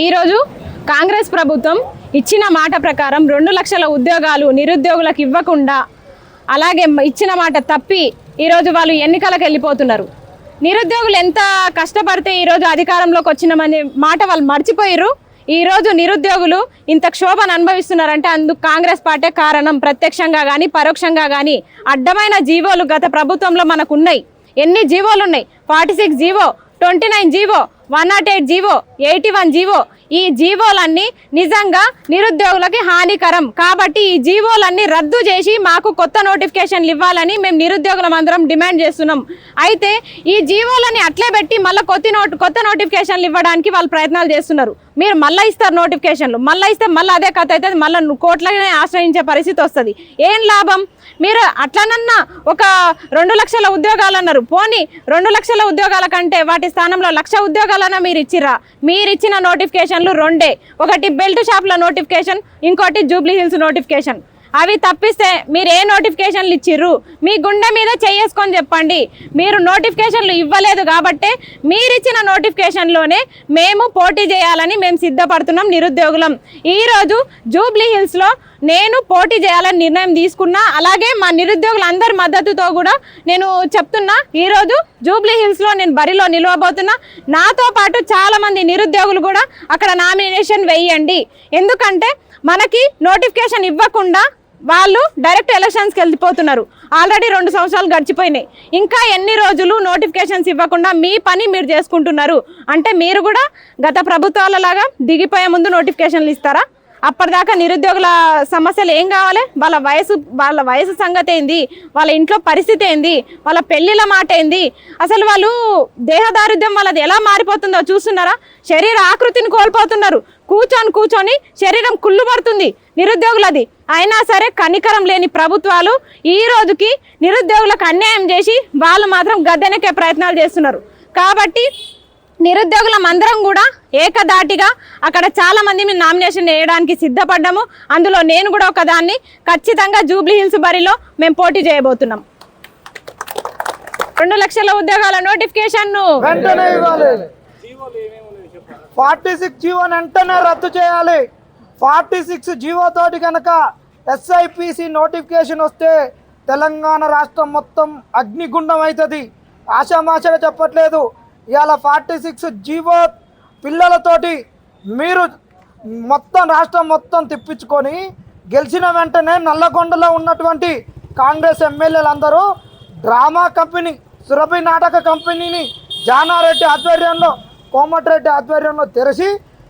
ఈరోజు కాంగ్రెస్ ప్రభుత్వం ఇచ్చిన మాట ప్రకారం రెండు లక్షల ఉద్యోగాలు నిరుద్యోగులకు ఇవ్వకుండా అలాగే ఇచ్చిన మాట తప్పి ఈరోజు వాళ్ళు ఎన్నికలకు వెళ్ళిపోతున్నారు. నిరుద్యోగులు ఎంత కష్టపడితే ఈరోజు అధికారంలోకి వచ్చినామని మాట వాళ్ళు మర్చిపోయారు ఈరోజు నిరుద్యోగులు ఇంత క్షోభను అనుభవిస్తున్నారంటే అందుకు కాంగ్రెస్ పార్టీ కారణం ప్రత్యక్షంగా కానీ పరోక్షంగా కానీ అడ్డమైన జీవోలు గత ప్రభుత్వంలో మనకు ఉన్నాయి. ఎన్ని జీవోలు ఉన్నాయి? Forty six GO twenty nine GO one nought eight GO eighty one GO ఈ జీవోలన్నీ నిజంగా నిరుద్యోగులకి హానికరం. కాబట్టి ఈ జీవోలన్నీ రద్దు చేసి మాకు కొత్త నోటిఫికేషన్లు ఇవ్వాలని మేము నిరుద్యోగులం అందరం డిమాండ్ చేస్తున్నాం. అయితే ఈ జీవోలని అట్లే పెట్టి మళ్ళీ కొత్త నోట్ కొత్త నోటిఫికేషన్లు ఇవ్వడానికి వాళ్ళు ప్రయత్నాలు చేస్తున్నారు. మీరు మళ్ళీ ఇస్తారు నోటిఫికేషన్లు. మళ్ళీ ఇస్తే మళ్ళీ అదే కథ అవుతుంది. మళ్ళీ కోట్లనే ఆశ్రయించే పరిస్థితి వస్తుంది. ఏం లాభం? మీరు అట్లనన్నా ఒక రెండు లక్షల ఉద్యోగాలు అన్నారు పోనీ రెండు లక్షల ఉద్యోగాల కంటే వాటి స్థానంలో లక్ష ఉద్యోగాలన్నా మీరు ఇచ్చిరా మీరు ఇచ్చిన నోటిఫికేషన్లు రెండే. ఒకటి బెల్ట్ షాప్ల నోటిఫికేషన్ ఇంకోటి జూబ్లీ హిల్స్ నోటిఫికేషన్. అవి తప్పిస్తే మీరు ఏ నోటిఫికేషన్లు ఇచ్చిర్రు? మీ గుండె మీద చేసుకొని చెప్పండి. మీరు నోటిఫికేషన్లు ఇవ్వలేదు కాబట్టే మీరిచ్చిన నోటిఫికేషన్లోనే మేము పోటీ చేయాలని మేము సిద్ధపడుతున్నాం నిరుద్యోగులం. ఈరోజు జూబ్లీ హిల్స్లో నేను పోటీ చేయాలని నిర్ణయం తీసుకున్నా అలాగే మా నిరుద్యోగులందరి మద్దతుతో కూడా నేను చెప్తున్నా ఈరోజు జూబ్లీ హిల్స్లో నేను బరిలో నిలవబోతున్నా. నాతో పాటు చాలామంది నిరుద్యోగులు కూడా అక్కడ నామినేషన్ వేయండి. ఎందుకంటే మనకి నోటిఫికేషన్ ఇవ్వకుండా వాళ్ళు డైరెక్ట్ ఎలక్షన్స్కి వెళ్ళిపోతున్నారు. ఆల్రెడీ రెండు సంవత్సరాలు గడిచిపోయినాయి. ఇంకా ఎన్ని రోజులు నోటిఫికేషన్స్ ఇవ్వకుండా మీ పని మీరు చేసుకుంటున్నారు? అంటే మీరు కూడా గత ప్రభుత్వాల లాగా దిగిపోయే ముందు నోటిఫికేషన్లు ఇస్తారా? అప్పటిదాకా నిరుద్యోగుల సమస్యలు ఏం కావాలి? వాళ్ళ వయసు వాళ్ళ వయసు సంగతి ఏంది? వాళ్ళ ఇంట్లో పరిస్థితి ఏంది? వాళ్ళ పెళ్ళిళ్ళ మాట ఏంది? అసలు వాళ్ళు దేహదారుద్యం వాళ్ళది ఎలా మారిపోతుందో చూస్తున్నారా? శరీర ఆకృతిని కోల్పోతున్నారు. కూర్చొని కూర్చొని శరీరం కుళ్ళు పడుతుంది నిరుద్యోగులది. అయినా సరే కనికరం లేని ప్రభుత్వాలు ఈ రోజుకి నిరుద్యోగులకు అన్యాయం చేసి వాళ్ళు మాత్రం గద్దెనకే ప్రయత్నాలు చేస్తున్నారు. కాబట్టి నిరుద్యోగులం అందరం కూడా ఏకదాటిగా అక్కడ చాలా మంది మేము నామినేషన్ వేయడానికి సిద్ధపడ్డాము. అందులో నేను కూడా ఒక దాన్ని ఖచ్చితంగా జూబ్లీ హిల్స్ బరిలో మేము పోటీ చేయబోతున్నాం. రెండు లక్షల ఉద్యోగాల నోటిఫికేషన్ వెంటనే ఇవ్వాలి. ఫార్టీ సిక్స్ వెంటనే రద్దు చేయాలి. ఫార్టీ సిక్స్ జీవో తోటి కనుక ఎస్ఐపిసి నోటిఫికేషన్ వస్తే తెలంగాణ రాష్ట్రం మొత్తం అగ్నిగుండం అవుతుంది. ఆశామాషగా చెప్పట్లేదు. ఇవాళ ఫార్టీ సిక్స్ జీవో పిల్లలతోటి మీరు మొత్తం రాష్ట్రం మొత్తం తిప్పించుకొని గెలిచిన వెంటనే నల్లగొండలో ఉన్నటువంటి కాంగ్రెస్ ఎమ్మెల్యేలందరూ డ్రామా కంపెనీ సురభి నాటక కంపెనీని జానారెడ్డి ఆధ్వర్యంలో కోమటిరెడ్డి ఆధ్వర్యంలో తెరిచి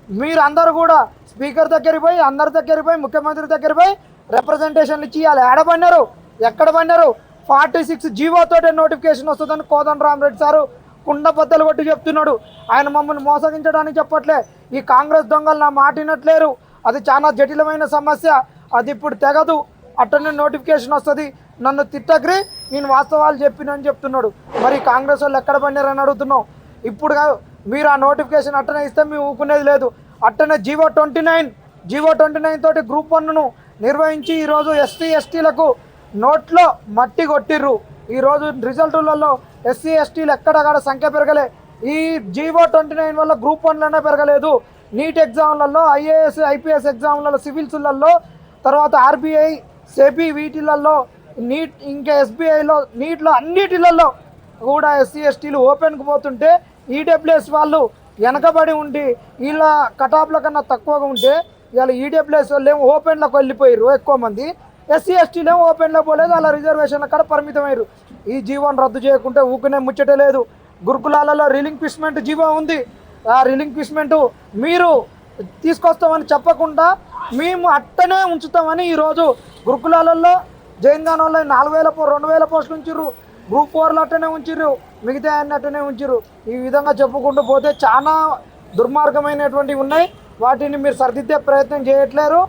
మీరందరూ కూడా స్పీకర్ దగ్గరికి పోయి అందరి దగ్గరికి పోయి ముఖ్యమంత్రి దగ్గరికి పోయి రిప్రజెంటేషన్లు ఇచ్చి వాళ్ళు ఏడబడినారు ఎక్కడ పడినారు? ఫార్టీ సిక్స్ జీవోతోటే నోటిఫికేషన్ వస్తుందని కోదండ రామరెడ్డి సారు కుండ బద్దలు కొట్టి చెప్తున్నాడు. ఆయన మమ్మల్ని మోసగించడానికి చెప్పట్లే. ఈ కాంగ్రెస్ దొంగలు నా మాటినట్లేరు అది చాలా జటిలమైన సమస్య. అది ఇప్పుడు తెగదు. అట్టనే నోటిఫికేషన్ వస్తుంది. నన్ను తిట్టగ్రి నేను వాస్తవాలు చెప్పినని చెప్తున్నాడు. మరి కాంగ్రెస్ వాళ్ళు ఎక్కడ పడినారని అడుగుతున్నావు? ఇప్పుడు మీరు ఆ నోటిఫికేషన్ అట్టనే ఇస్తే మేము ఊకునేది లేదు. అట్టనే GO twenty nine GO twenty nine తోటి గ్రూప్ వన్ను నిర్వహించి ఈరోజు ఎస్సీ ఎస్టీలకు నోట్లో మట్టి కొట్టిర్రు. ఈరోజు రిజల్టులలో ఎస్సీ ఎస్టీలు ఎక్కడక్కడ సంఖ్య పెరగలే. ఈ జీవో ట్వంటీ నైన్ వల్ల గ్రూప్ వన్లోనే పెరగలేదు. నీట్ ఎగ్జామ్లలో ఐఏఎస్ ఐపీఎస్ ఎగ్జామ్లలో సివిల్స్లలో తర్వాత ఆర్బీఐ సెబీ వీటిలలో నీట్ ఇంకా ఎస్బీఐలో నీట్లో అన్నిటిలలో కూడా ఎస్సీ ఎస్టీలు ఓపెన్కి పోతుంటే ఈడబ్ల్యూఎస్ వాళ్ళు వెనకబడి ఉండి వీళ్ళ కటాప్ల కన్నా తక్కువగా ఉంటే ఇవాళ ఈడబ్ల్యూఎస్ వాళ్ళు ఏమో ఓపెన్లకు వెళ్ళిపోయారు ఎక్కువ మంది. ఎస్సీ ఎస్టీలు ఏమో ఓపెన్లో పోలేదు అలా రిజర్వేషన్ల కాడ పరిమితమయ్యారు ఈ జీవోని రద్దు చేయకుంటే ఊకునే ముచ్చటే లేదు. గురుకులాలలో రిలింక్విష్మెంట్ జీవో ఉంది. ఆ రిలింక్విష్మెంట్ మీరు తీసుకొస్తామని చెప్పకుండా మేము అట్టనే ఉంచుతామని ఈరోజు గురుకులాలలో జైన్దాన్ వల్ల నాలుగు వేల రెండు వేల పోస్టులు ఉంచారు గ్రూప్ ఫోర్లు అట్టనే ఉంచిర్రు. మిగతా అన్ని అట్టనే ఉంచిర్రు. ఈ విధంగా చెప్పుకుంటూ పోతే చాలా దుర్మార్గమైనటువంటివి ఉన్నాయి. వాటిని మీరు సరిదిద్దే ప్రయత్నం చేయట్లేరు.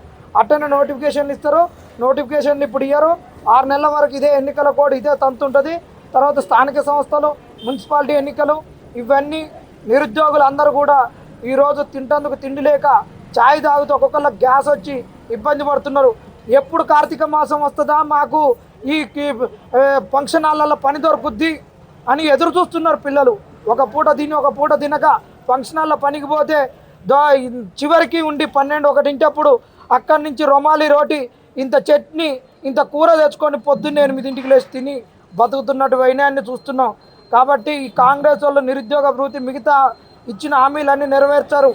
అట్టనే నోటిఫికేషన్లు ఇస్తారు. నోటిఫికేషన్లు ఇప్పుడు ఇయ్యరు. ఆరు నెలల వరకు ఇదే ఎన్నికల కోడ్ ఇదే తంతు ఉంటుంది. తర్వాత స్థానిక సంస్థలు మున్సిపాలిటీ ఎన్నికలు ఇవన్నీ నిరుద్యోగులు అందరూ కూడా ఈరోజు తింటందుకు తిండి లేక ఛాయ్ తాగుతూ ఒక్కొక్కళ్ళ గ్యాస్ వచ్చి ఇబ్బంది పడుతున్నారు. ఎప్పుడు కార్తీక మాసం వస్తుందా? మాకు ఈ ఫంక్షన్ హాళ్ళల్లో పని దొరుకుద్ది అని ఎదురు చూస్తున్నారు పిల్లలు. ఒక పూట తిని ఒక పూట తినక ఫంక్షన్ హాల్లో పనికి పోతే దో చివరికి ఉండి పన్నెండు ఒకటింటప్పుడు అక్కడి నుంచి రొమాలి రోటి ఇంత చట్నీ ఇంత కూర తెచ్చుకొని పొద్దున్నే ఎనిమిదింటికి లేచి తిని బతుకుతున్నట్టు వైనాన్ని చూస్తున్నాం. కాబట్టి ఈ కాంగ్రెస్ వాళ్ళు నిరుద్యోగ భృతి మిగతా ఇచ్చిన హామీలన్నీ నెరవేర్చారు.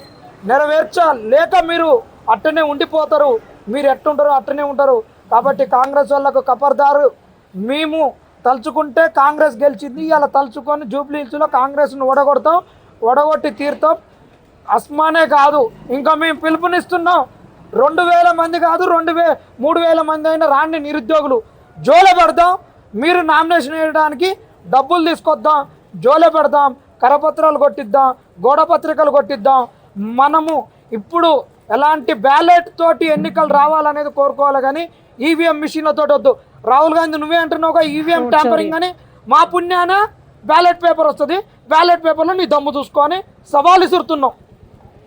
నెరవేర్చలేక మీరు అట్టనే ఉండిపోతారు. మీరు ఎట్టుంటారో అట్టనే ఉంటారు. కాబట్టి కాంగ్రెస్ వాళ్ళకు కపర్దారు. మేము తలుచుకుంటే కాంగ్రెస్ గెలిచింది ఇలా తలుచుకొని జూబ్లీ హిల్స్లో కాంగ్రెస్ను ఓడగొడతాం ఓడగొట్టి తీరుతాం. అస్మానే కాదు ఇంకా మేము పిలుపునిస్తున్నాం. రెండు వేల మంది కాదు రెండు వే మూడు వేల మంది అయినా రాండి నిరుద్యోగులు. జోలె పెడదాం మీరు నామినేషన్ వేయడానికి డబ్బులు తీసుకొద్దాం జోలె పెడదాం కరపత్రాలు కొట్టిద్దాం గోడపత్రికలు కొట్టిద్దాం. మనము ఇప్పుడు ఎలాంటి బ్యాలెట్ తోటి ఎన్నికలు రావాలనేది కోరుకోవాలి కానీ ఈవీఎం మిషన్లతో వద్దు. రాహుల్ గాంధీ నువ్వే అంటున్నావుగా ఈవీఎం ట్యాంపరింగ్ అని మా పుణ్యాన బ్యాలెట్ పేపర్ వస్తుంది. బ్యాలెట్ పేపర్లో నీ దమ్ము చూసుకొని సవాల్ విసురుతున్నావు